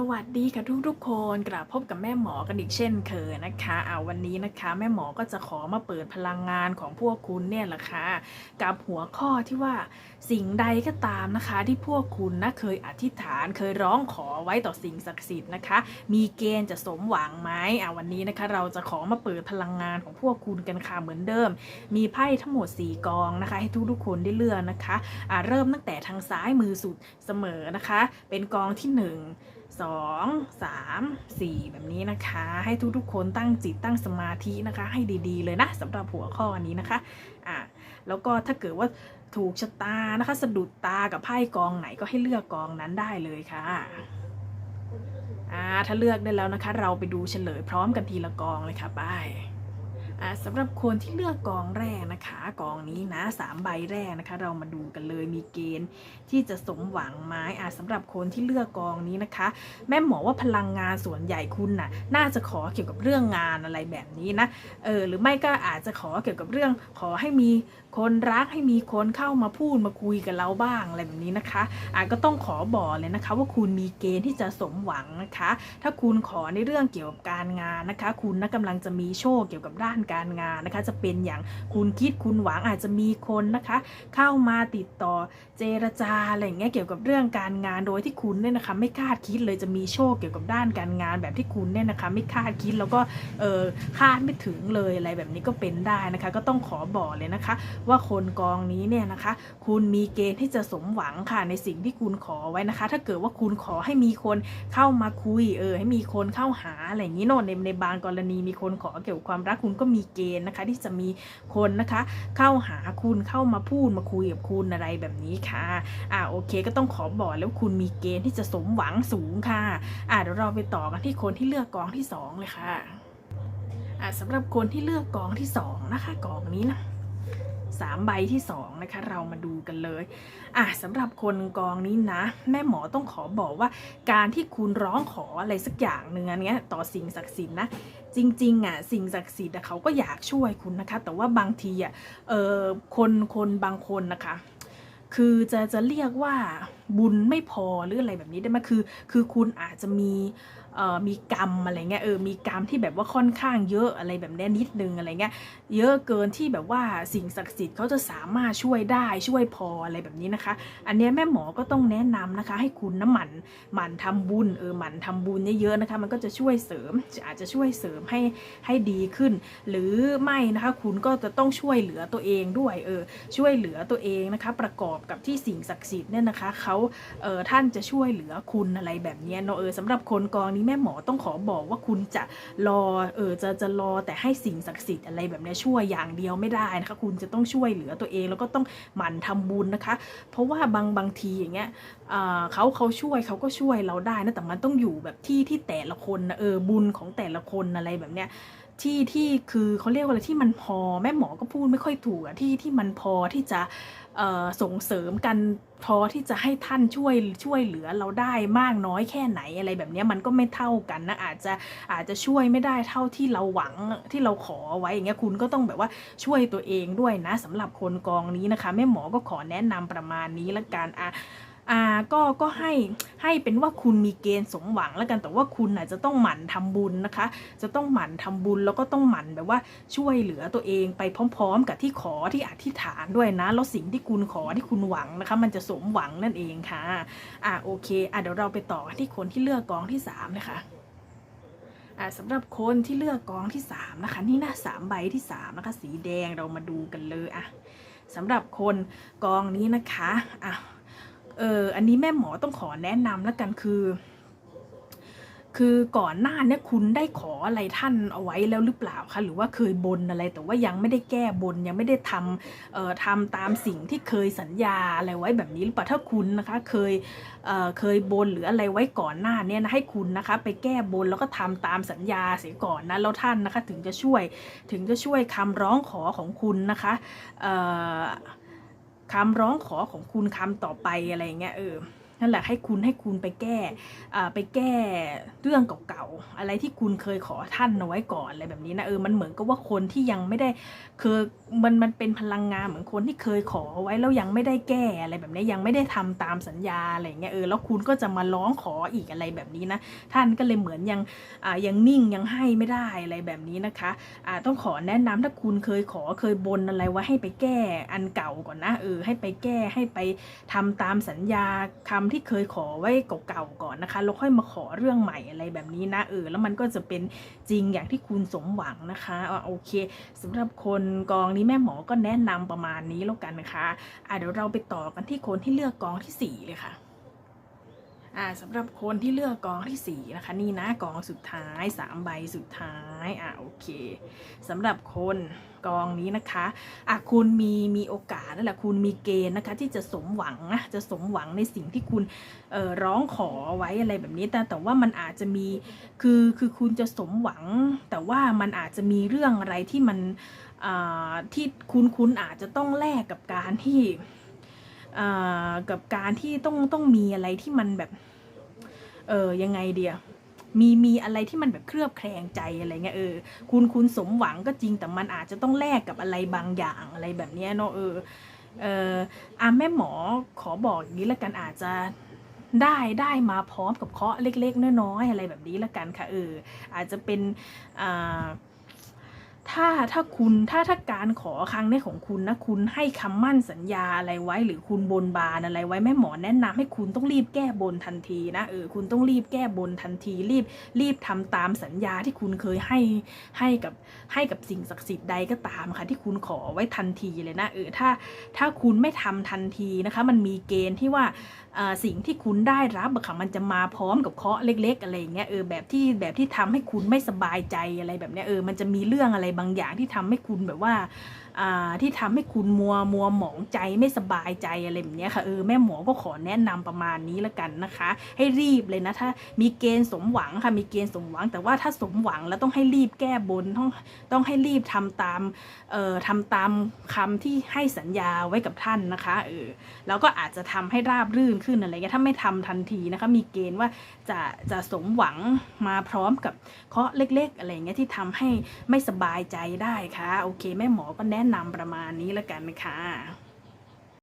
สวัสดีค่ะทุกทุกๆคนกลับพบกับแม่หมอกันอีกเช่นเคยนะคะเอาวันนี้นะคะ แม่หมอก็จะขอมาเปิดพลังงานของพวกคุณเนี่ยแหละค่ะกับหัวข้อที่ว่าสิ่งใดก็ตามนะคะ ที่พวกคุณนะเคยอธิษฐานเคยร้องขอไว้ต่อสิ่งศักดิ์สิทธิ์นะคะ มีเกณฑ์จะสมหวังไหมอะวันนี้นะคะ เราจะขอมาเปิดพลังงานของพวกคุณกันค่ะเหมือนเดิม มีไพ่ทั้งหมด 4 กองนะคะ ให้ทุกทุกๆคนได้เลือกนะคะอะเริ่มตั้งแต่ทางซ้ายมือสุดเสมอนะคะ เป็นกองที่ 1 สองสามสี่แบบนี้นะคะ ให้ทุกๆ คนตั้งจิตตั้งสมาธินะคะ ให้ดีๆ เลยนะสำหรับหัวข้อนี้นะคะอะแล้วก็ถ้าเกิดว่าถูกชะตานะคะ สะดุดตากับไพ่กองไหนก็ให้เลือกกองนั้นได้เลยค่ะอ่าถ้าเลือกได้แล้วนะคะ เราไปดูเฉลยพร้อมกันทีละกองเลยค่ะไป สำหรับคนที่เลือกกองแรกนะคะกองนี้นะสามใบแรกนะคะ เรามาดูกันเลยมีเกณฑ์ที่จะสมหวังไหมอะสำหรับคนที่เลือกกองนี้นะคะ แม่หมอว่าพลังงานส่วนใหญ่คุณน่ะน่าจะขอเกี่ยวกับเรื่องงานอะไรแบบนี้นะเออหรือไม่ก็อาจจะขอเกี่ยวกับเรื่องขอให้มี คนรักให้มีคนเข้ามาพูดมาคุยกับเราบ้างอะไรแบบนี้นะคะอาจก็ต้องขอบอกเลยนะคะ ว่าคุณมีเกณฑ์ที่จะสมหวังนะคะ ถ้าคุณขอในเรื่องเกี่ยวกับการงานนะคะ คุณนะกำลังจะมีโชคเกี่ยวกับด้านการงานนะคะ จะเป็นอย่างคุณคิดคุณหวังอาจจะมีคนนะคะ เข้ามาติดต่อเจรจาอะไรอย่างเงี้ยเกี่ยวกับเรื่องการงานโดยที่คุณเนี่ยนะคะ ไม่คาดคิดเลยจะมีโชคเกี่ยวกับด้านการงานแบบที่คุณเนี่ยนะคะ ไม่คาดคิดแล้วก็เออคาดไม่ถึงเลยอะไรแบบนี้ก็เป็นได้นะคะ ก็ต้องขอบอกเลยนะคะว่าคนกองนี้เนี่ยนะคะ คุณมีเกณฑ์ที่จะสมหวังค่ะในสิ่งที่คุณขอไว้นะคะ ถ้าเกิดว่าคุณขอให้มีคนเข้ามาคุยเออให้มีคนเข้าหาอะไรอย่างนี้โน่นในในบางกรณีมีคนขอเกี่ยวกับความรักคุณก็มีเกณฑ์นะคะ ที่จะมีคนนะคะ เข้าหาคุณเข้ามาพูดมาคุยกับคุณอะไรแบบนี้ค่ะอ่าโอเค ก็ต้องขอบอกแล้วคุณมีเกณฑ์ที่จะสมหวังสูงค่ะอ่าเดี๋ยวเราไปต่อกันที่คนที่เลือกกองที่สองเลยค่ะอ่าสำหรับคนที่เลือกกองที่สองนะคะกองนี้นะ สามใบที่สองนะคะ เรามาดูกันเลย อะสำหรับคนกองนี้นะ แม่หมอต้องขอบอกว่า การที่คุณร้องขออะไรสักอย่างหนึ่งอันเนี้ยต่อสิ่งศักดิ์สิทธิ์นะจริงๆอะสิ่งศักดิ์สิทธิ์เขาก็อยากช่วยคุณนะคะ แต่ว่าบางทีอะเออคนคนบางคนนะคะคือจะจะเรียกว่าบุญไม่พอหรืออะไรแบบนี้ได้ไหมคือ คือคุณอาจจะมี มีกรรมอะไรเงี้ยเออมีกรรมที่แบบว่าค่อนข้างเยอะอะไรแบบนี้นิดนึงอะไรเงี้ยเยอะเกินที่แบบว่าสิ่งศักดิ์สิทธิ์เขาจะสามารถช่วยได้ช่วยพออะไรแบบนี้นะคะ อันนี้แม่หมอก็ต้องแนะนำนะคะ ให้คุณน้ำหมันหมั่นทำบุญเออหมั่นทำบุญเยอะๆนะคะ มันก็จะช่วยเสริมอาจจะช่วยเสริมให้ให้ดีขึ้น หรือไม่นะคะคุณก็จะต้องช่วยเหลือตัวเองด้วยเออช่วยเหลือตัวเองนะคะ ประกอบกับที่สิ่งศักดิ์สิทธิ์เนี่ยนะคะเขาเออท่านจะช่วยเหลือคุณอะไรแบบนี้เนาะเออสำหรับคนกองนี้แม่หมอต้องขอบอกว่าคุณจะรอเออจะจะรอแต่ให้สิ่งศักดิ์สิทธิ์อะไรแบบเนี้ยช่วยอย่างเดียวไม่ได้นะคะคุณจะต้องช่วยเหลือตัวเอง แล้วก็ต้องหมั่นทำบุญนะคะ เพราะว่าบางบางทีอย่างเงี้ยเอ่อเขาเขาช่วยเขาก็ช่วยเราได้นะแต่มันต้องอยู่แบบที่ที่แต่ละคนนะเออบุญของแต่ละคนอะไรแบบเนี้ย ที่ที่คือเขาเรียกว่าอะไรที่มันพอแม่หมอก็พูดไม่ค่อยถูกอะที่ที่มันพอที่จะส่งเสริมกันพอที่จะให้ท่านช่วยช่วยเหลือเราได้มากน้อยแค่ไหนอะไรแบบนี้มันก็ไม่เท่ากันนะอาจจะอาจจะช่วยไม่ได้เท่าที่เราหวังที่เราขอไว้อย่างเงี้ยคุณก็ต้องแบบว่าช่วยตัวเองด้วยนะสำหรับคนกองนี้นะคะแม่หมอก็ขอแนะนำประมาณนี้ละกันอะ อ่าก็ก็ให้ให้เป็นว่าคุณมีเกณฑ์สมหวังแล้วกันแต่ว่าคุณอาจจะต้องหมั่นทำบุญนะคะ จะต้องหมั่นทำบุญแล้วก็ต้องหมั่นแบบว่าช่วยเหลือตัวเองไปพร้อม ๆ กับที่ขอที่อธิษฐานด้วยนะแล้วสิ่งที่คุณขอที่คุณหวังนะคะ มันจะสมหวังนั่นเองค่ะอ่าโอเคอะเดี๋ยวเราไปต่อที่คนที่เลือกกองที่สามนะคะอ่าสำหรับคนที่เลือกกองที่สามนะคะนี่นะสามใบที่สามนะคะสีแดงเรามาดูกันเลยอะสำหรับคนกองนี้นะคะอะ เอออันนี้แม่หมอต้องขอแนะนำแล้วกันคือ คือก่อนหน้าเนี่ยคุณได้ขออะไรท่านเอาไว้แล้วหรือเปล่าคะหรือว่าเคยบนอะไรแต่ว่ายังไม่ได้แก้บนยังไม่ได้ทำเอ่อทำตามสิ่งที่เคยสัญญาอะไรไว้แบบนี้หรือเปล่าถ้าคุณนะคะเคยเอ่อเคยบนหรืออะไรไว้ก่อนหน้าเนี่ยนะให้คุณนะคะ ไปแก้บนแล้วก็ทำตามสัญญาเสียก่อนนะแล้วท่านนะคะถึงจะช่วยถึงจะช่วยคำร้องขอของคุณนะคะเอ่อ คำร้องขอของคุณคำต่อไปอะไรเงี้ยเออ นั่นแหละให้คุณให้คุณไปแก้อ่าไปแก้เรื่องเก่าๆอะไรที่คุณเคยขอท่านเอาไว้ก่อนอะไรแบบนี้นะเออมันเหมือนกับว่าคนที่ยังไม่ได้คือมันมันเป็นพลังงานเหมือนคนที่เคยขอไว้แล้วยังไม่ได้แก้อะไรแบบนี้ยังไม่ได้ทำตามสัญญาอะไรอย่างเงี้ยเออแล้วคุณก็จะมาร้องขออีกอะไรแบบนี้นะท่านก็เลยเหมือนยังอ่ายังนิ่งยังให้ไม่ได้อะไรแบบนี้นะคะอ่าต้องขอแนะนำถ้าคุณเคยขอเคยบนอะไรไว้ให้ไปแก้อันเก่าก่อนนะเออให้ไปแก้ให้ไปทำตามสัญญาคำที่เคยขอไว้เก่าๆก่อนนะคะแล้วค่อยมาขอเรื่องใหม่อะไรแบบนี้นะเออแล้วมันก็จะเป็นจริงอย่างที่คุณสมหวังนะคะอะโอเคสำหรับคนกองนี้แม่หมอก็แนะนำประมาณนี้แล้วกันนะคะอะเดี๋ยวเราไปต่อกันที่คนที่เลือกกองที่สี่เลยค่ะ อ่าสำหรับคนที่เลือกกองที่สี่นะคะนี่นะกองสุดท้ายสามใบสุดท้ายอ่าโอเคสำหรับคนกองนี้นะคะอะคุณมีมีโอกาสนั่นแหละคุณมีเกณฑ์นะคะ ที่จะสมหวังนะจะสมหวังในสิ่งที่คุณเอ่อร้องขอไว้อะไรแบบนี้แต่แต่ว่ามันอาจจะมีคือคือคุณจะสมหวัง แต่ว่ามันอาจจะมีเรื่องอะไรที่มันอ่าที่คุณคุณอาจจะต้องแลกกับการที่ กับการที่ต้องต้องมีอะไรที่มันแบบ เออยังไงเดียมีมีอะไรที่มันแบบเคลือบแคลงใจอะไรเงี้ยเออคุณคุณสมหวังก็จริงแต่มันอาจจะต้องแลกกับอะไรบางอย่างอะไรแบบเนี้ยเนาะเออเอออาแม่หมอขอบอกอย่างนี้ละกันอาจจะได้ได้มาพร้อมกับเคาะเล็ก ๆ น้อยๆอะไรแบบนี้ละกันค่ะเอออาจจะเป็นอ่า ถ้าถ้าคุณถ้าถ้าการขอครั้งนี้ของคุณนะคุณให้คำมั่นสัญญาอะไรไว้หรือคุณบนบานอะไรไว้แม่หมอแนะนำให้คุณต้องรีบแก้บนทันทีนะเออคุณต้องรีบแก้บนทันที รีบรีบทำตามสัญญาที่คุณเคยให้ให้กับให้กับสิ่งศักดิ์สิทธิ์ใดก็ตามค่ะที่คุณขอไว้ทันทีเลยนะเออถ้าถ้าคุณไม่ทำทันทีนะคะ มันมีเกณฑ์ที่ว่า สิ่งที่คุณได้รับอะค่ะมันจะมาพร้อมกับเคาะเล็ก ๆ อะไรอย่างเงี้ยเออแบบที่แบบที่ทำให้คุณไม่สบายใจอะไรแบบเนี้ยเออมันจะมีเรื่องอะไรบางอย่างที่ทำให้คุณแบบว่าอ่าที่ทำให้คุณมัวมัวหมองใจไม่สบายใจอะไรแบบเนี้ยค่ะเออแม่หมอก็ขอแนะนำประมาณนี้ละกันนะคะ ให้รีบเลยนะถ้ามีเกณฑ์สมหวังค่ะมีเกณฑ์สมหวัง แต่ว่าถ้าสมหวังแล้วต้องให้รีบแก้บนต้องต้องให้รีบทำตามเอ่อทำตามคำที่ให้สัญญาไว้กับท่านนะคะเออแล้วก็อาจจะทำให้ราบรื่นขึ้นอะไรเงี้ยถ้าไม่ทำทันทีนะคะมีเกณฑ์ว่าจะจะสมหวังมาพร้อมกับเคาะเล็ก ๆ อะไรเงี้ยที่ทำให้ไม่สบายใจได้ค่ะโอเคแม่หมอก็แนะนำประมาณนี้แล้วกันนะคะ